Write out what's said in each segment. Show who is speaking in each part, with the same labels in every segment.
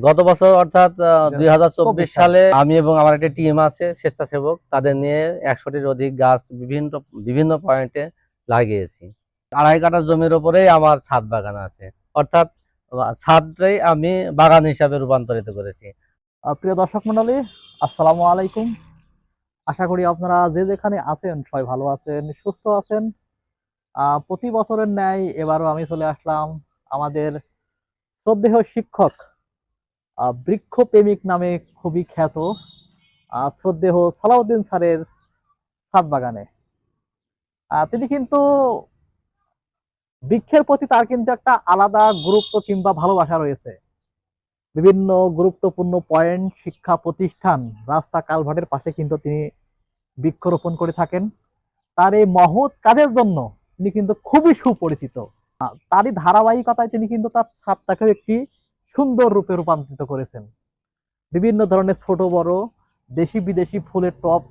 Speaker 1: গত বছর অর্থাৎ দুই হাজার চব্বিশ সালে। আমি এবং আমার একটা টিম আছে স্বেচ্ছাসেবক তাদের নিয়ে একশোটির অধিক গাছ বিভিন্ন বিভিন্ন পয়েন্টে লাগিয়েছি। আড়াই কাঠা জমির ওপরেই আমার ছাদ বাগান আছে। অর্থাৎ ছাদটাই আমি বাগান হিসাবে রূপান্তরিত করেছি।
Speaker 2: প্রিয় দর্শক মন্ডলী আসসালামু আলাইকুম। আশা করি আপনারা যে যেখানে আছেন সবাই ভালো আছেন সুস্থ আছেন। আহ, প্রতি বছরের ন্যায় এবারও আমি চলে আসলাম আমাদের শ্রদ্ধেয় শিক্ষক আহ, বৃক্ষপ্রেমিক নামে খুবই খ্যাত আহ, শ্রদ্ধেয় সালাউদ্দিন স্যারের ছাদ বাগানে। তিনি কিন্তু বৃক্ষের প্রতি তার কিন্তু একটা আলাদা গুরুত্ব কিংবা ভালোবাসা রয়েছে। বিভিন্ন গুরুত্বপূর্ণ পয়েন্ট শিক্ষা প্রতিষ্ঠান রাস্তা কালভার্টের পাশে কিন্তু তিনি বৃক্ষরোপণ করে থাকেন। তার এই মহৎ কাজের জন্য তিনি কিন্তু খুবই সুপরিচিত। তারই ধারাবাহিকতায় তিনি কিন্তু তার ছাদটাকে একটি সুন্দর রূপে রূপান্তরিত করেছেন। বিভিন্ন ধরনের ছোট বড় দেশি বিদেশি ফুলের টব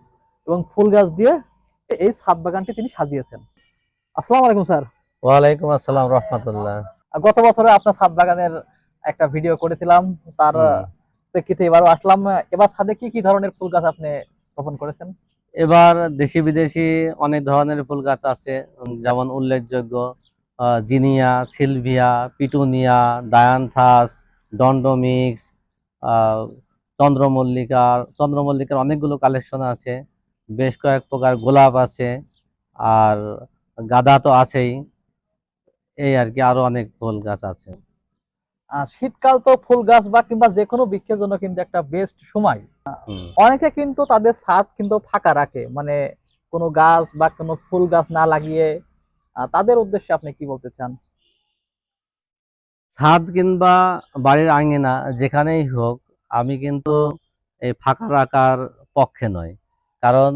Speaker 2: এবং ফুল গাছ দিয়ে এই ছাদ বাগানটি তিনি সাজিয়েছেন। আসসালামু আলাইকুম স্যার।
Speaker 1: ওয়ালাইকুম আসসালাম রহমতুল্লাহ।
Speaker 2: গত বছরে আপনার ছাদ বাগানের একটা ভিডিও করেছিলাম তার প্রেক্ষিতে এবারও আসলাম। এবার ছাদে কি কি ধরনের ফুল গাছ আপনি রোপণ করেছেন?
Speaker 1: এবার দেশি বিদেশি অনেক ধরনের ফুল গাছ আছে যেমন উল্লেখযোগ্য জিনিয়া সিলভিয়া পিটুনিয়া ডায়ানথাস ডন্ডোমিক্স আহ, চন্দ্রমল্লিকা চন্দ্রমল্লিকার অনেকগুলো কালেকশন আছে। বেশ কয়েক প্রকার গোলাপ আছে আর গাঁদা তো আছেই। এই আর কি আরও অনেক ফুল গাছ আছে।
Speaker 2: আর শীতকাল তো ফুল গাছ বা কিংবা যে কোনো বৃক্ষের জন্য কিন্তু একটা বেস্ট সময়। অনেকে কিন্তু তাদের ছাদ কিন্তু ফাঁকা রাখে। মানে কোনো গাছ বা কোনো ফুল গাছ না লাগিয়ে তাদের উদ্দেশ্যে আপনি কি বলতে চান?
Speaker 1: ছাদ কিংবা বাড়ির আঙিনা যেখানেই হোক, আমি কিন্তু এই ফাঁকা রাখার পক্ষে নয় কারণ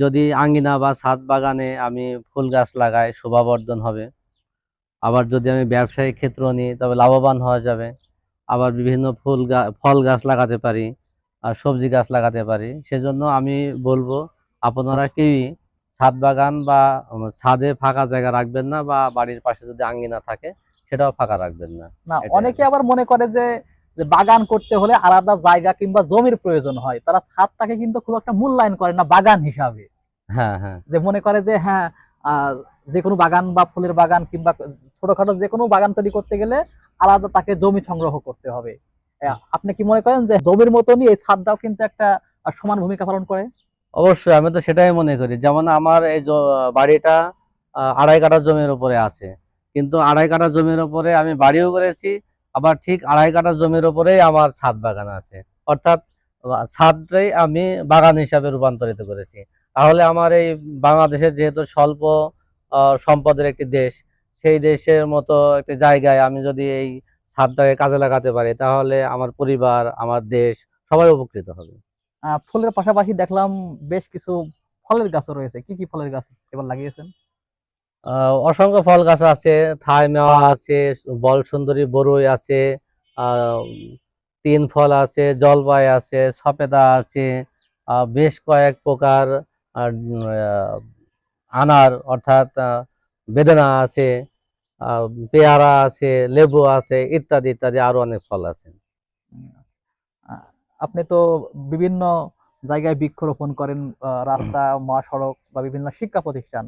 Speaker 1: যদি আঙিনা বা ছাদ বাগানে আমি ফুল গাছ লাগাই, শোভাবর্ধন হবে। আবার যদি আমি ব্যবসায়িক ক্ষেত্র নিই, তবে লাভবান হওয়া যাবে। আবার বিভিন্ন ফুল ফল গাছ লাগাতে পারি, আর সবজি গাছ লাগাতে পারি। সেজন্য আমি বলব, আপনারা কেউই ছাদ বাগান বা ছাদে ফাঁকা জায়গা রাখবেন না বা বাড়ির পাশে যদি আঙিনা থাকে সেটাও ফাঁকা রাখবেন না।
Speaker 2: না অনেকে আবার মনে করে যে যে বাগান করতে হলে আলাদা জায়গা কিংবা জমির প্রয়োজন হয়। তারা ছাদটাকে কিন্তু খুব একটা মূল্যায়ন করে না বাগান হিসাবে।
Speaker 1: হ্যাঁ হ্যাঁ।
Speaker 2: যে মনে করে যে হ্যাঁ যে কোনো বাগান বা ফুলের বাগান কিংবা ছোটখাটো যে কোনো বাগান তৈরি করতে গেলে আলাদা তাকে জমি সংগ্রহ করতে হবে। আপনি কি মনে করেন যে জমির মতনই এই ছাদটাও কিন্তু একটা সমান ভূমিকা পালন করে?
Speaker 1: অবশ্যই আমি তো সেটাই মনে করি। যেমন আমার এই বাড়িটা আড়াই কাঠা জমির উপরে আছে। কিন্তু আড়াই কাঠা জমির উপরে আমি বাড়িও করেছি, আবার ঠিক আড়াই কাঠা জমির উপরেই আমার ছাদ বাগান আছে। অর্থাৎ ছাদটাই আমি বাগান হিসাবে রূপান্তরিত করেছি। তাহলে আমার এই বাংলাদেশের যেহেতু স্বল্প সম্পদের একটি দেশ, সেই দেশের মতো একটি জায়গায় আমি যদি এই ছাদটাকে কাজে লাগাতে পারি, তাহলে আমার পরিবার, আমার দেশ সবাই উপকৃত হবে।
Speaker 2: ফুলের পাশাপাশি দেখলাম বেশ কিছু ফলের গাছও রয়েছে। কি কি ফলের গাছ এবার লাগিয়েছেন?
Speaker 1: অসংখ্য ফল গাছ আছে, থাই মেওয়া আছে, বল সুন্দরী বরই আছে তিন ফল আছে, জলপাই আছে সপেদা আছে বেশ কয়েক প্রকার আনার, অর্থাৎ বেদানা আছে পেয়ারা আছে, লেবু আছে, ইত্যাদি ইত্যাদি আরও অনেক ফল আছে।
Speaker 2: আপনি তো বিভিন্ন জায়গায় বৃক্ষরোপণ করেন রাস্তা, মহাসড়ক বা বিভিন্ন শিক্ষা প্রতিষ্ঠান।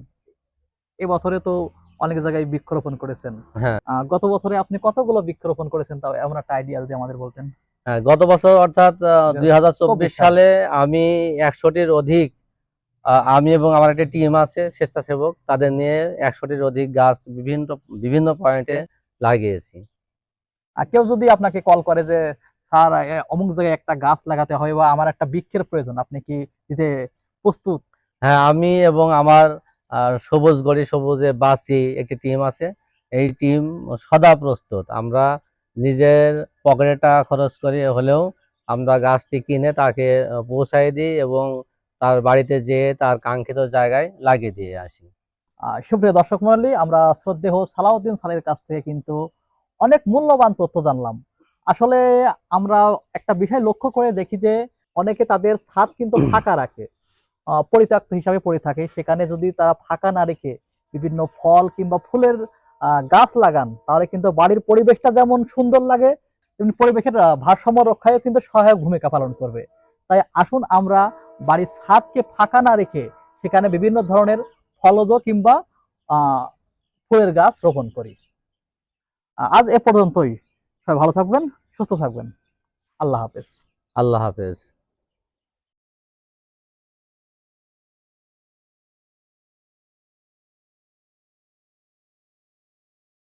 Speaker 2: এবছরে তো অনেক জায়গায় বৃক্ষরোপণ করেছেন
Speaker 1: হ্যাঁ।
Speaker 2: গত বছরে আপনি কতগুলো বৃক্ষরোপণ করেছেন তাও এমন একটা আইডিয়া যদি আমাদের বলতেন
Speaker 1: হ্যাঁ, গত বছর অর্থাৎ দুই চব্বিশ
Speaker 2: সালে।
Speaker 1: সালে আমি একশোটির অধিক আমি এবং আমার একটা টিম আছে স্বেচ্ছাসেবক তাদের নিয়ে একশোটির অধিক গাছ বিভিন্ন বিভিন্ন পয়েন্টে লাগিয়েছি
Speaker 2: আর কেউ যদি আপনাকে কল করে যে স্যার অমুক জায়গায় একটা গাছ লাগাতে হয় বা আমার একটা বৃক্ষের প্রয়োজন আপনি কি দিতে প্রস্তুত
Speaker 1: হ্যাঁ আমি এবং আমার আহ, সবুজ গড়ি সবুজে বাসি একটি টিম আছে। এই টিম সদা প্রস্তুত। আমরা নিজের পকেটে টাকা খরচ করে হলেও আমরা গাছটি কিনে তাকে পৌঁছাই দিই এবং তার বাড়িতে যেয়ে তার কাঙ্ক্ষিত জায়গায় লাগিয়ে দিয়ে আসি।
Speaker 2: আহ, সুপ্রিয় দর্শক মন্ডলী আমরা শ্রদ্ধেহ সালাউদ্দিন সালের কাছ থেকে কিন্তু অনেক মূল্যবান তথ্য জানলাম। আসলে আমরা একটা বিষয় লক্ষ্য করে দেখি যে অনেকে তাদের ছাদ কিন্তু ফাঁকা রাখে। পরিত্যক্ত হিসাবে পড়ে থাকে। সেখানে যদি তারা ফাঁকা না রেখে বিভিন্ন ফল কিংবা ফুলের গাছ লাগান, তাহলে কিন্তু বাড়ির পরিবেশটা যেমন সুন্দর লাগে, তেমনি পরিবেশের ভারসাম্য রক্ষায়ও কিন্তু সহায়ক ভূমিকা পালন করবে। তাই আসুন আমরা বাড়ির ছাদকে ফাঁকা না রেখে সেখানে বিভিন্ন ধরনের ফলজ কিংবা ফুলের গাছ রোপণ করি। আজ এ পর্যন্তই। সবাই ভালো থাকবেন, সুস্থ থাকবেন। আল্লাহ হাফেজ।
Speaker 1: আল্লাহ হাফেজ।